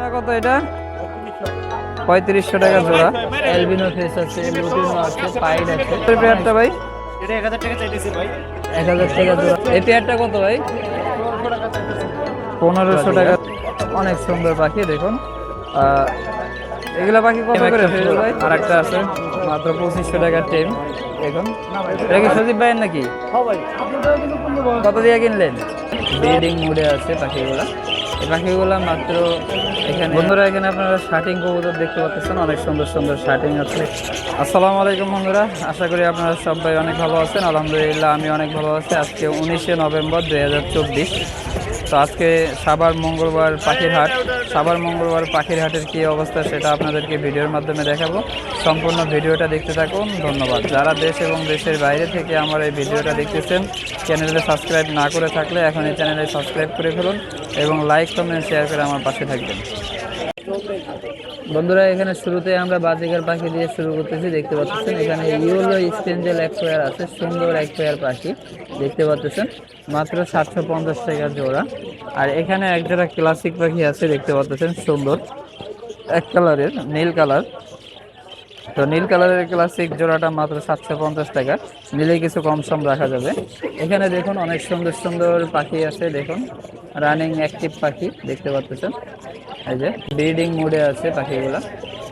জোড়া কত এটা? পঁয়ত্রিশশো টাকা জোড়া। অ্যালবিনো ফেস আছে লুটিনো আছে পাইড আছে। পেয়ারটা ভাই? এটা এক হাজার টাকা চাইতেছি ভাই। এক হাজার টাকা জোড়া। এই পেয়ারটা কত ভাই? পনেরোশো টাকা। অনেক সুন্দর পাখি দেখুন। এগুলা পাখি কত করে ভাই? আর একটা আছে মাত্র পঁচিশশো টাকার টেম দেখুন। এটা কি সজীব ভাইয়ের নাকি? হ্যাঁ ভাই। কত দিয়ে কিনলেন? ব্রিডিং মুডে আছে পাখিগুলা। পাখিগুলা মাত্র এখানে বন্ধুরা, এখানে আপনারা শার্টিং কবুতর দেখতে পাচ্ছেন, অনেক সুন্দর সুন্দর শার্টিং আছে। আসসালামু আলাইকুম বন্ধুরা, আশা করি আপনারা সবাই অনেক ভালো আছেন। আলহামদুলিল্লাহ, আমি অনেক ভালো আছি। আজকে উনিশে নভেম্বর দুই হাজার চব্বিশ। তো আজকে সাবার মঙ্গলবার পাখির হাট সাবার মঙ্গলবার পাখির হাটের কী অবস্থা সেটা আপনাদেরকে ভিডিওর মাধ্যমে দেখাবো। সম্পূর্ণ ভিডিওটা দেখতে থাকুন, ধন্যবাদ। যারা দেশ এবং দেশের বাইরে থেকে আমার এই ভিডিওটা দেখতেছেন চ্যানেলে সাবস্ক্রাইব না করে থাকলে এখন এই চ্যানেলে সাবস্ক্রাইব করে ফেলুন এবং লাইক, কমেন্ট, শেয়ার করে আমার পাশে থাকবেন। বন্ধুরা, এখানে শুরুতে আমরা বাজিকার পাখি দিয়ে শুরু করতেছি। দেখতে পাচ্ছেন, এখানে ইউলো স্পেঞ্জেল এক আছে, সুন্দর এক পাখি। দেখতে পাচ্ছেন, মাত্র সাতশো পঞ্চাশ টাকা জোড়া। আর এখানে এক জোড়া ক্লাসিক পাখি আছে, দেখতে পাচ্ছেন, সুন্দর। এক কালারের নীল কালার তো নীল কালারের ক্লাসিক জোড়াটা মাত্র সাতশো পঞ্চাশ টাকা। নিলে কিছু কম সম রাখা যাবে। এখানে দেখুন অনেক সুন্দর সুন্দর পাখি আছে, দেখুন। রানিং অ্যাক্টিভ পাখি, দেখতে পাচ্ছেন। এই যে ব্রিডিং মুডে আছে পাখিগুলা।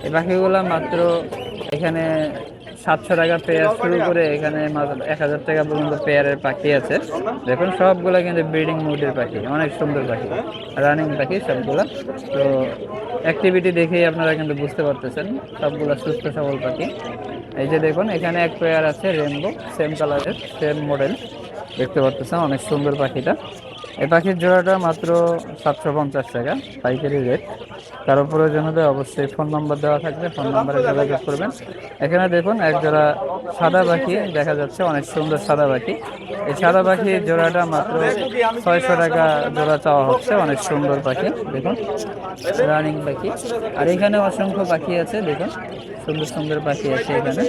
এই পাখিগুলা মাত্র এখানে সাতশো টাকা পেয়ার শুরু করে এখানে এক হাজার টাকা পর্যন্ত পেয়ারের পাখি আছে। দেখুন, সবগুলা কিন্তু ব্রিডিং মোডের পাখি, অনেক সুন্দর পাখি রানিং পাখি সবগুলা। তো অ্যাক্টিভিটি দেখেই আপনারা কিন্তু বুঝতে পারতেছেন, সবগুলা সুস্থ, সবল পাখি। এই যে দেখুন, এখানে এক পেয়ার আছে রেনবো সেম কালারের সেম মডেল দেখতে পারতেছেন, অনেক সুন্দর পাখিটা। এই পাখির জোড়াটা মাত্র সাতশো পঞ্চাশ টাকা, পাইকারি রেট কারও প্রয়োজন হলে অবশ্যই ফোন নম্বর দেওয়া থাকবে ফোন নম্বরে যোগাযোগ করবেন। এখানে দেখুন, এক জোড়া সাদা পাখি দেখা যাচ্ছে, অনেক সুন্দর সাদা পাখি। এই সাদা পাখির জোড়াটা মাত্র ছয়শো টাকা জোড়া চাওয়া হচ্ছে, অনেক সুন্দর পাখি, দেখুন। রানিং পাখি। আর এখানে অসংখ্য পাখি আছে, দেখুন। সুন্দর সুন্দর পাখি আছে এখানে।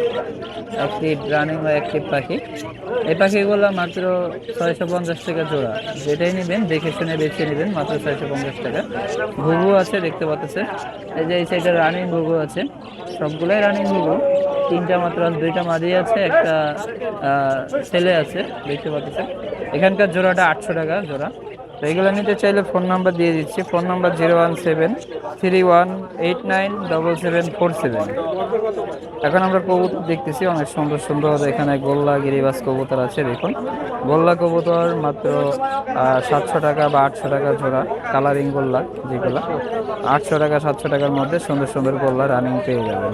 অ্যাক্টিভ রানিং বা অ্যাক্টিভ পাখি। এই পাখিগুলো মাত্র ছয়শো পঞ্চাশ টাকা জোড়া, যেটাই নেবেন, দেখে শুনে বেছে নেবেন, মাত্র ছয়শো পঞ্চাশ টাকা। ঘুঘু আছে, দেখতে পাচ্ছেন। এই যে এই সাইডে রানিং ঘুঘু আছে। সবগুলোই রানিং ঘুঘু তিনটা মাত্র, দুইটা মাদি আছে, একটা ছেলে আছে, দেখতে পাচ্ছেন। এখানকার জোড়াটা আটশো টাকা জোড়া। তো নিতে চাইলে ফোন নাম্বার দিয়ে দিচ্ছি। Phone number zero one seven three one eight nine double seven four seven এখন আমরা কবুতর দেখতেছি, অনেক সুন্দর সুন্দর এখানে গোল্লা গিরিবাস কবুতর আছে, দেখুন। গোল্লা কবুতর মাত্র সাতশো টাকা বা আটশো টাকা জোড়া কালারিং গোল্লা যেগুলো। আটশো টাকা, সাতশো টাকার মধ্যে সুন্দর সুন্দর গোল্লা রানিং পেয়ে যাবেন।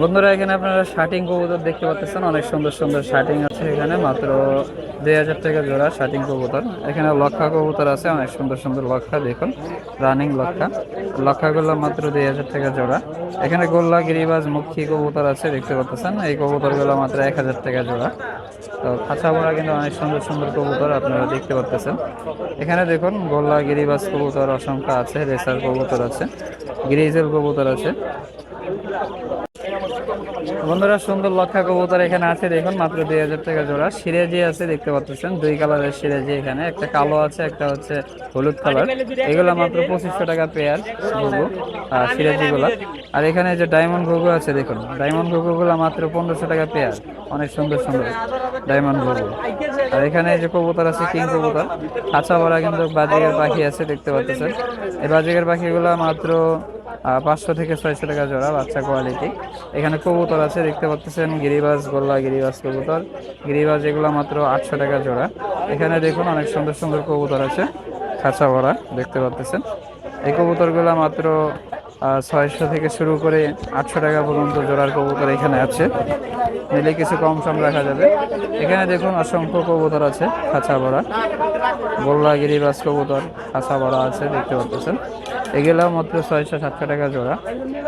বন্ধুরা, এখানে আপনারা শার্টিং কবুতর দেখতে পাচ্ছেন। অনেক সুন্দর সুন্দর শার্টিং আছে এখানে, মাত্র দুই হাজার টাকা জোড়া শার্টিং কবুতর। এখানে লক্ষা কবুতর আছে, অনেক সুন্দর সুন্দর লক্ষা, দেখুন রানিং লক্ষা। লক্ষাগুলো মাত্র দুই হাজার টাকা জোড়া। এখানে গোল্লা, গিরিবাজ, মুখী কবুতর আছে, দেখতে পাচ্ছেন। এই কবুতরগুলো মাত্র এক হাজার টাকা জোড়া। তো খাঁচা ভরা কিন্তু অনেক সুন্দর সুন্দর কবুতর আপনারা দেখতে পাচ্ছেন। এখানে দেখুন, গোল্লা, গিরিবাজ কবুতর অসংখ্য আছে, রেসার কবুতর আছে, গ্রিজেল কবুতর আছে। বন্ধুরা, সুন্দর লক্ষা কবুতর এখানে আছে, দেখুন, মাত্র দুই হাজার টাকা জোড়া। সিরেজি আছে, দেখতে পাচ্ছেন, দুই কালারের সিরেজি এখানে। একটা কালো আছে, একটা হচ্ছে হলুদ কালার। এগুলো মাত্র পঁচিশশো টাকা পেয়ার ঘুঘু সিরেজি গুলা আর এখানে যে ডায়মন্ড ঘুঘু আছে, দেখুন, ডায়মন্ড ঘুঘু গুলা মাত্র পনেরোশো টাকা পেয়ার। অনেক সুন্দর সুন্দর ডায়মন্ড ঘুঘু। আর এখানে যে কবুতর আছে, কিং কবুতর খাঁচা ভরা কিন্তু বাজিকের পাখি আছে, দেখতে পাচ্ছেন। এই বাজিকের পাখিগুলো মাত্র পাঁচশো থেকে ছয়শো টাকা জোড়া, বাচ্চা কোয়ালিটি এখানে কবুতর আছে, দেখতে পাচ্ছেন, গিরিবাজ, গোল্লা গিরিবাজ কবুতর। গিরিবাজ এগুলো মাত্র আটশো টাকা জোড়া। এখানে দেখুন, অনেক সুন্দর সুন্দর কবুতর আছে, খাঁচা ভরা, দেখতে পাচ্ছেন। এই কবুতরগুলো মাত্র ছয়শো থেকে শুরু করে আটশো টাকা পর্যন্ত জোড়ার কবুতর এখানে আছে। নিলে কিছু কম সম রাখা যাবে। এখানে দেখুন, অসংখ্য কবুতর আছে, খাঁচা ভরা। গোল্লা গিরিবাজ কবুতর, খাঁচা ভরা আছে, দেখতে পাচ্ছেন। এগুলো মাত্র ছয়শো সাতশো টাকা জোড়া।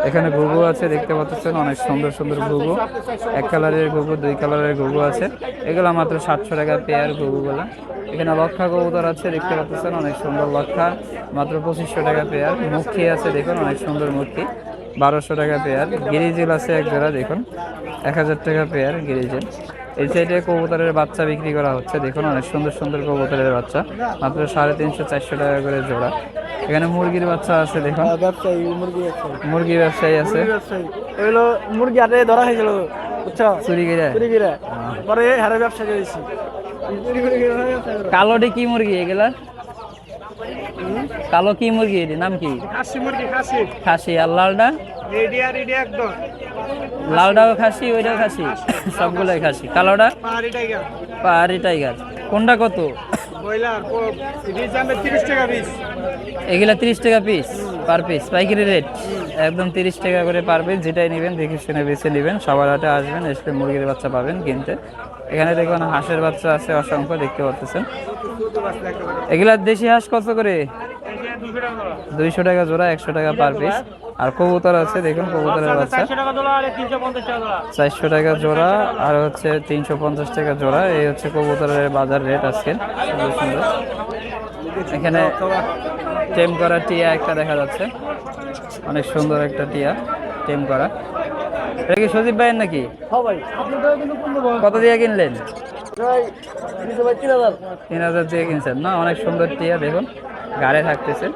এখানে ঘুঘু আছে, দেখতে পাচ্ছেন, অনেক সুন্দর সুন্দর ঘুঘু। এক কালারের ঘুঘু, দুই কালারের ঘুঘু আছে। এগুলো মাত্র সাতশো টাকা পেয়ার ঘুঘুগুলো। এখানে লক্ষা কবুতর আছে, দেখতে পাচ্ছেন, অনেক সুন্দর লক্ষা। মাত্র পঁচিশশো টাকা পেয়ার মুখী আছে, দেখুন, অনেক সুন্দর মুখী। বারোশো টাকা পেয়ার গিরিজেল আছে এক জোড়া, দেখুন। এক হাজার টাকা পেয়ার গিরিজেল। এই সাইডে কবুতরের বাচ্চা বিক্রি করা হচ্ছে, দেখুন, অনেক সুন্দর সুন্দর কবুতরের বাচ্চা। মাত্র সাড়ে তিনশো চারশো টাকা করে জোড়া। এখানে মুরগির বাচ্চা আছে দেখুন। ব্যবসায়ী মুরগি ব্যবসায়ী। মুরগি ব্যবসায়ী আছে। এগুলো মুরগি ধরা হয়েছিল বুঝছ? চুরি চুরি পরে হারে ব্যবসা করেছি। কালোটি কি মুরগি এগুলা? কালো কি মুরগি এটি? নাম কি? খাসি মুরগি খাসি। খাসি। আর লালটা? রেডিয়া রেডিয়া একদম। লালটাও খাসি ওইটাও খাসি। সবগুলোই খাসি। কালোটা? পাহাড়ি টাইগার। পাহাড়ি টাইগার। কোনটা কত? এগুলা তিরিশ টাকা পিস পার পিস পাইকারি রেট একদম তিরিশ টাকা করে পার পিস যেটাই নেবেন, দেখে শুনে বেছে নেবেন। সবার হাটে আসবেন, এসে মুরগির বাচ্চা পাবেন কিনতে। এখানে দেখবেন হাঁসের বাচ্চা আছে, অসংখ্য, দেখতে পাচ্ছেন এগুলা দেশি হাঁস কত করে? দুইশো টাকা জোড়া, একশো টাকা পার পিস আর কবুতর আছে দেখুন কবুতরের বাচ্চা। চারশো টাকা জোড়া আর হচ্ছে তিনশো পঞ্চাশ টাকা জোড়া। এই হচ্ছে কবুতরের বাজার রেট আজকে সুন্দর সুন্দর। এখানে টেম করা টিয়া একটা দেখা যাচ্ছে। অনেক সুন্দর একটা টিয়া টেম করা। এটা কি সজীব ভাইয়ের নাকি? হ্যাঁ কত দিয়ে কিনলেন? তিন হাজার দিয়ে কিনছেন, না? অনেক সুন্দর টিয়া, দেখুন, গাড়ে থাকতেছে।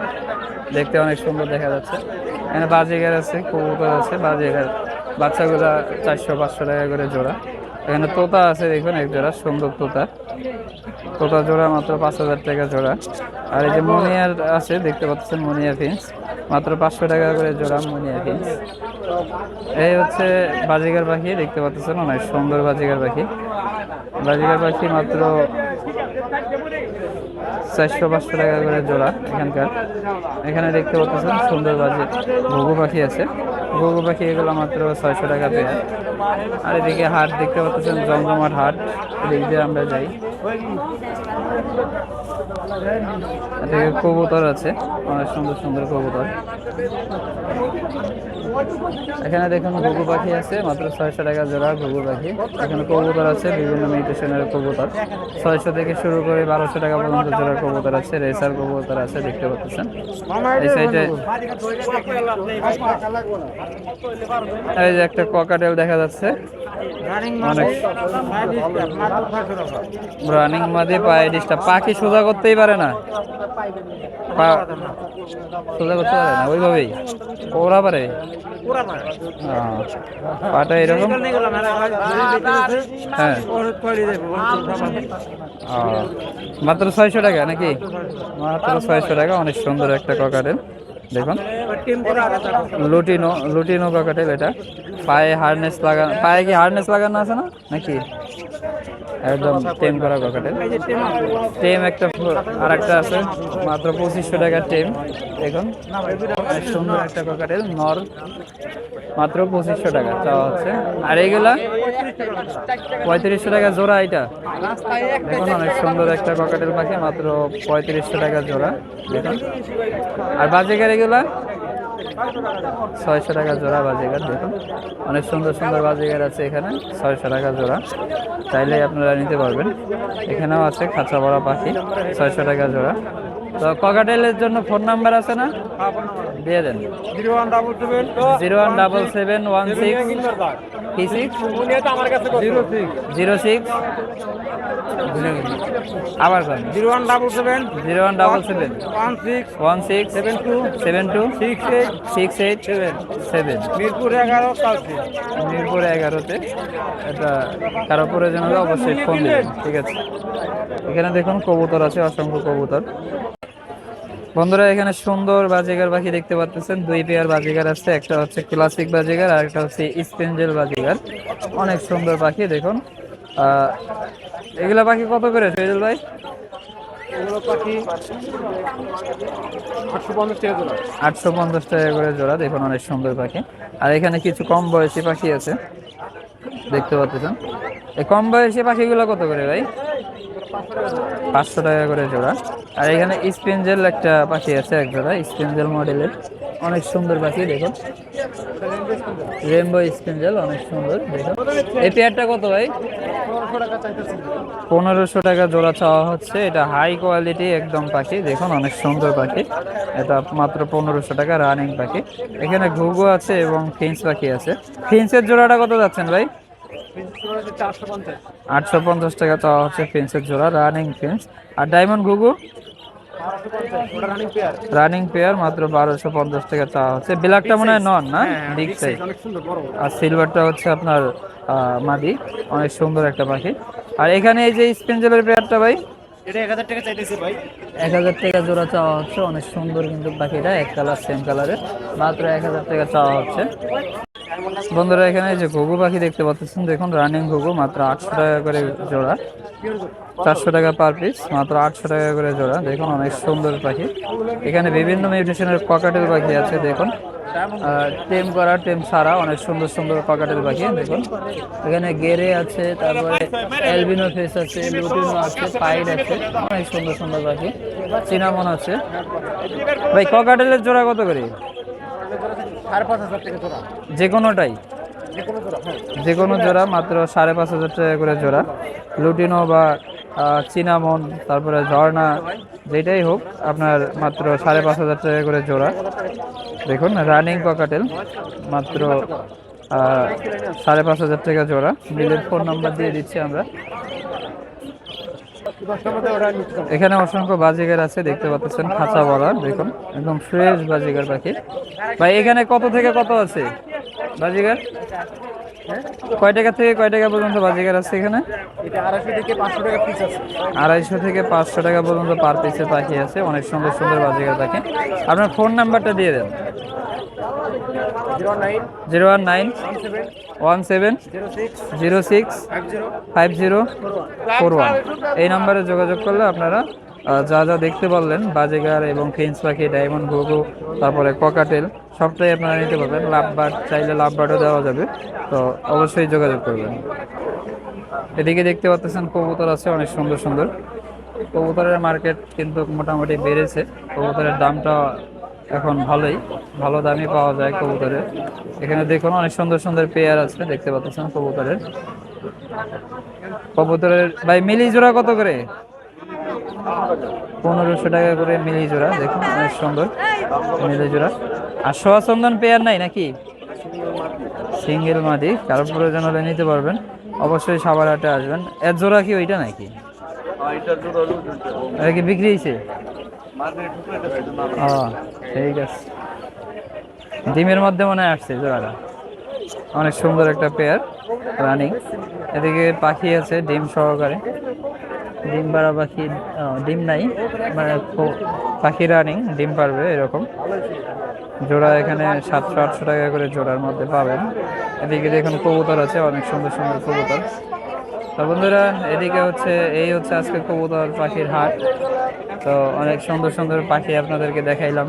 দেখতে অনেক সুন্দর দেখা যাচ্ছে। এখানে বাজিগার আছে, কবুতর আছে, বাজিগার। বাচ্চাগুলা চারশো, পাঁচশো টাকা করে জোড়া। এখানে তোতা আছে দেখুন, এক জোড়া, সুন্দর তোতা। তোতা জোড়া মাত্র পাঁচ হাজার টাকা জোড়া। আর এই যে মনিয়ার আছে, দেখতে পাচ্ছেন মনিয়া ফিন্স মাত্র পাঁচশো টাকা করে জোড়া মনিয়া ফিন্স এই হচ্ছে বাজিগার পাখি, দেখতে পাচ্ছেন, অনেক সুন্দর বাজিগার পাখি। বাজিগার পাখি মাত্র চারশো, পাঁচশো টাকা করে জোড়া এখানকার। এখানে দেখতে পাচ্ছেন, সুন্দর বাজে ঘুঘু পাখি আছে। ঘুঘু পাখি এগুলো মাত্র ছয়শো টাকা পেয়ার আর এদিকে হাট দেখতে পাচ্ছেন, জমজমাট হাট। এদিক দিয়ে আমরা যাই। এদিকে কবুতর আছে, অনেক সুন্দর সুন্দর কবুতর। এখানে দেখুন ঘুঘু পাখি আছে, মাত্র ছয়শো টাকা জোড়া ঘুঘু পাখি। এখানে কবুতর আছে, বিভিন্ন মিউটেশনের কবুতর। ছয়শো থেকে শুরু করে বারোশো টাকা পর্যন্ত জোড়ার কবুতর আছে রেসার কবুতর আছে, দেখতে পাচ্ছেন। এই সাইডে এই যে একটা ককাটেল দেখা যাচ্ছে। রানিং মাঝে পায়ে ডিস্টার্ব পাখি সোজা করতেই পারে না। সোজা করতে পারে না ওইভাবেই। ওরা পারে। পাটা এরকম। হ্যাঁ। আহ, মাত্র ছয়শো টাকা নাকি? মাত্র ছয়শো টাকা অনেক সুন্দর একটা ককাটেল দেখুন লুটিনো লুটিনো ককাটেল এটা পায়ে হার্নেস লাগানো পায়ে কি হার্নেস লাগানো আছে না নাকি একদম টেম করা ককাটেল টেম একটা আর একটা আছে, মাত্র পঁচিশশো টাকা টেম। দেখুন সুন্দর একটা ককাটেল নর মাত্র পঁচিশশো টাকা চাওয়া হচ্ছে। আর এইগুলা, পঁয়ত্রিশশো টাকা জোড়া এটা। দেখুন, অনেক সুন্দর একটা ককাটেল পাখি, মাত্র পঁয়ত্রিশশো টাকা জোড়া। দেখুন। আর বাজেকার এগুলা? ছয়শো টাকা জোড়া বাজিগার দেখুন। অনেক সুন্দর সুন্দর বাজিগার আছে এখানে, ছয়শো টাকা জোড়া। চাইলে আপনারা নিতে পারবেন। এখানেও আছে খাঁচা বড়া পাখি, ছয়শো টাকা জোড়া। তো ককাটেলের জন্য ফোন নাম্বার আছে না? দিয়ে দেন। Zero one double seven zero one double seven one six three six zero six আবার করেন। Zero one double seven zero one double seven one six one six seven two seven two six eight six eight seven seven. Mirpur এগারো মিরপুর এগারোতে। এটা কারও প্রয়োজন হলে অবশ্যই phone দেবেন ঠিক আছে। এখানে দেখুন কবুতর আছে অসংখ্য কবুতর। বন্ধুরা এখানে সুন্দর বাজিগার পাখি দেখতে পাচ্ছেন দুই পেয়ার বাজিগার আছে একটা হচ্ছে ক্লাসিক বাজিগার আর একটা হচ্ছে স্পেঞ্জেল বাজিগার। অনেক সুন্দর পাখি দেখুন। এগুলা পাখি কত করে সৈদুল ভাই? আটশো পঞ্চাশ টাকা আটশো পঞ্চাশ টাকা করে জোড়া দেখুন অনেক সুন্দর পাখি। আর এখানে কিছু কম বয়সী পাখি আছে দেখতে পাচ্ছেন এই কম বয়সী পাখিগুলো কত করে ভাই? পাঁচশো টাকা করে জোড়া। আর এখানে স্পেঞ্জেল একটা পাখি আছে এক জোড়া স্পেঞ্জেল মডেলের। অনেক সুন্দর পাখি, দেখুন। রেমবো স্পেঞ্জেল অনেক সুন্দর, দেখুন। এই পেয়ারটা কত ভাই? পনেরোশো টাকা জোড়া চাওয়া হচ্ছে। এটা হাই কোয়ালিটি একদম পাখি, দেখুন, অনেক সুন্দর পাখি। এটা মাত্র পনেরোশো টাকা রানিং পাখি। এখানে ঘুঘু আছে এবং ফিন্স পাখি আছে। ফিন্সের জোড়াটা কত যাচ্ছেন ভাই? আটশো পঞ্চাশ টাকা চাওয়া হচ্ছে ফিন্সের জোড়া রানিং ফিন্স আর ডায়মন্ড ঘুঘু? রানিং পেয়ার মাত্র বারোশো পঞ্চাশ টাকা চাওয়া হচ্ছে। ব্ল্যাকটা মনে হয় নন না? বিগ সাইজ অনেক সুন্দর বড় আর সিলভারটা হচ্ছে আপনার মাদি। অনেক সুন্দর একটা পাখি। আর এখানে এই যে স্পেঞ্জেলের পেয়ারটা ভাই? এক হাজার টাকা চাইতেছি ভাই। এক হাজার টাকা জোড়া চাওয়া হচ্ছে। অনেক সুন্দর কিন্তু পাখিটা এক কালার সেম কালারের মাত্র এক হাজার টাকা চাওয়া হচ্ছে। বন্ধুরা, এখানে যে ঘুঘু পাখি দেখতে পাচ্ছেন, দেখুন রানিং ঘুঘু, মাত্র আটশো টাকা করে জোড়া। চারশো টাকা পার পিস মাত্র আটশো টাকা করে জোড়া। দেখুন, অনেক সুন্দর পাখি। এখানে বিভিন্ন মিউটেশনের ককাটেল পাখি আছে, দেখুন। টেম করা, টেম সারা অনেক সুন্দর সুন্দর ককাটেল পাখি, দেখুন। এখানে গেরে আছে, তারপরে অ্যালবিনো ফেস আছে, লুটিনো আছে পাইড আছে, অনেক সুন্দর সুন্দর পাখি। চিনামন আছে। ভাই ককাটেলের জোড়া কত করে? সাড়ে পাঁচ হাজার টাকা জোড়া? যে কোনোটাই যে কোনো জোড়া হ্যাঁ। যে কোনো জোড়া মাত্র সাড়ে পাঁচ হাজার টাকা করে জোড়া। লুটিনো বা চিনামন তারপরে ঝর্ণা যেটাই হোক আপনার মাত্র সাড়ে পাঁচ হাজার টাকা করে জোড়া। দেখুন রানিং ককাটেল মাত্র সাড়ে পাঁচ হাজার টাকা জোড়া। বিলের ফোন নাম্বার দিয়ে দিচ্ছি আমরা দশটার মধ্যে ওটা নিতে হবে এখানে অসংখ্য বাজিগার আছে, দেখতে পাচ্ছেন, খাঁচা বলা দেখুন, একদম ফ্রেশ বাজিগার পাখি। ভাই, এখানে কত থেকে কত আছে বাজিগার? কয় টাকা থেকে কয় টাকা পর্যন্ত বাজিগার আছে এখানে? আড়াইশো থেকে পাঁচশো টাকা পিস আছে আড়াইশো থেকে পাঁচশো টাকা পর্যন্ত পার পিসের পাখি আছে, অনেক সুন্দর সুন্দর বাজিকার পাখি। আপনার ফোন নাম্বারটা দিয়ে দেন। Zero one nine one seven zero six five zero four one. এই নাম্বারে যোগাযোগ করলে আপনারা যা যা দেখতে পারলেন বাজিগার এবং ফিন্স পাখি ডায়মন্ড ঘুঘু তারপরে ককাটেল সবটাই আপনারা নিতে পারবেন। লাভবার্ড চাইলে লাভবার্ডও দেওয়া যাবে তো অবশ্যই যোগাযোগ করবেন। এদিকে দেখতে পাচ্ছেন কবুতর আছে অনেক সুন্দর সুন্দর। কবুতরের মার্কেট কিন্তু মোটামুটি বেড়েছে। কবুতরের দামটা এখন ভালোই ভালো দামই পাওয়া যায় কবুতরের। এখানে দেখুন অনেক সুন্দর সুন্দর পেয়ার আছে দেখতে পাচ্ছেন কবুতরের। কবুতরের ভাই মিলি জোড়া কত করে? পনেরোশো টাকা করে মিলি জোড়া দেখুন অনেক সুন্দর মিলি জোড়া আর সোয়া চন্দন পেয়ার নাই নাকি? সিঙ্গেল মাদি কারও প্রয়োজন হলে নিতে পারবেন। অবশ্যই সাবার হাটে আসবেন। এর জোড়া কি ওইটা নাকি? এটা কি বিক্রি হয়েছে? ও ঠিক আছে। ডিমের মধ্যে মনে আসছে জোড়াটা। অনেক সুন্দর একটা পেয়ার রানিং এদিকে পাখি আছে, ডিম সহকারে। ডিম পাড়া পাখি ডিম নাই মানে পাখি রানিং ডিম পারবে এরকম। জোড়া এখানে সাতশো আটশো টাকা করে জোড়ার মধ্যে পাবেন। এদিকে দেখুন কবুতর আছে, অনেক সুন্দর সুন্দর কবুতর। তো বন্ধুরা, এদিকে হচ্ছে, এই হচ্ছে আজকে কবুতর পাখির হাট। তো অনেক সুন্দর সুন্দর পাখি আপনাদেরকে দেখাইলাম।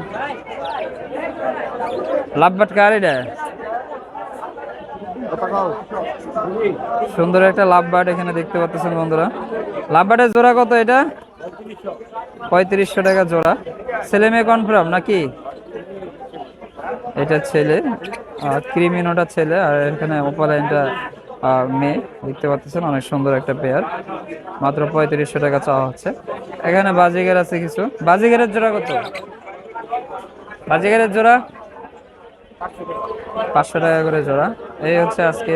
লাভবাট কার এটা? সুন্দর একটা লাভবাট এখানে দেখতে পাচ্ছেন বন্ধুরা। লাভবাটের জোড়া কত এটা? পঁয়ত্রিশশো টাকা জোড়া। ছেলে মেয়ে কনফার্ম নাকি? এটা ছেলে, আর ক্রিমিনোটা ছেলে, আর এখানে ওপালাইনটা মেয়ে, দেখতে পাচ্ছেন অনেক সুন্দর একটা পেয়ার মাত্র পঁয়ত্রিশশো টাকা চাওয়া হচ্ছে। এখানে বাজিগার আছে কিছু। বাজিগারের জোড়া কত? বাজিগারের জোড়া? পাঁচশো টাকা করে জোড়া। এই হচ্ছে আজকে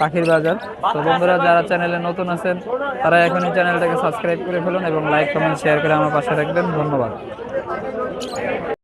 পাখির বাজার। তো বন্ধুরা, যারা চ্যানেলে নতুন আছেন, তারা এখনই চ্যানেলটাকে সাবস্ক্রাইব করে ফেলুন এবং লাইক কমেন্ট শেয়ার করে আমার পাশে রাখবেন। ধন্যবাদ।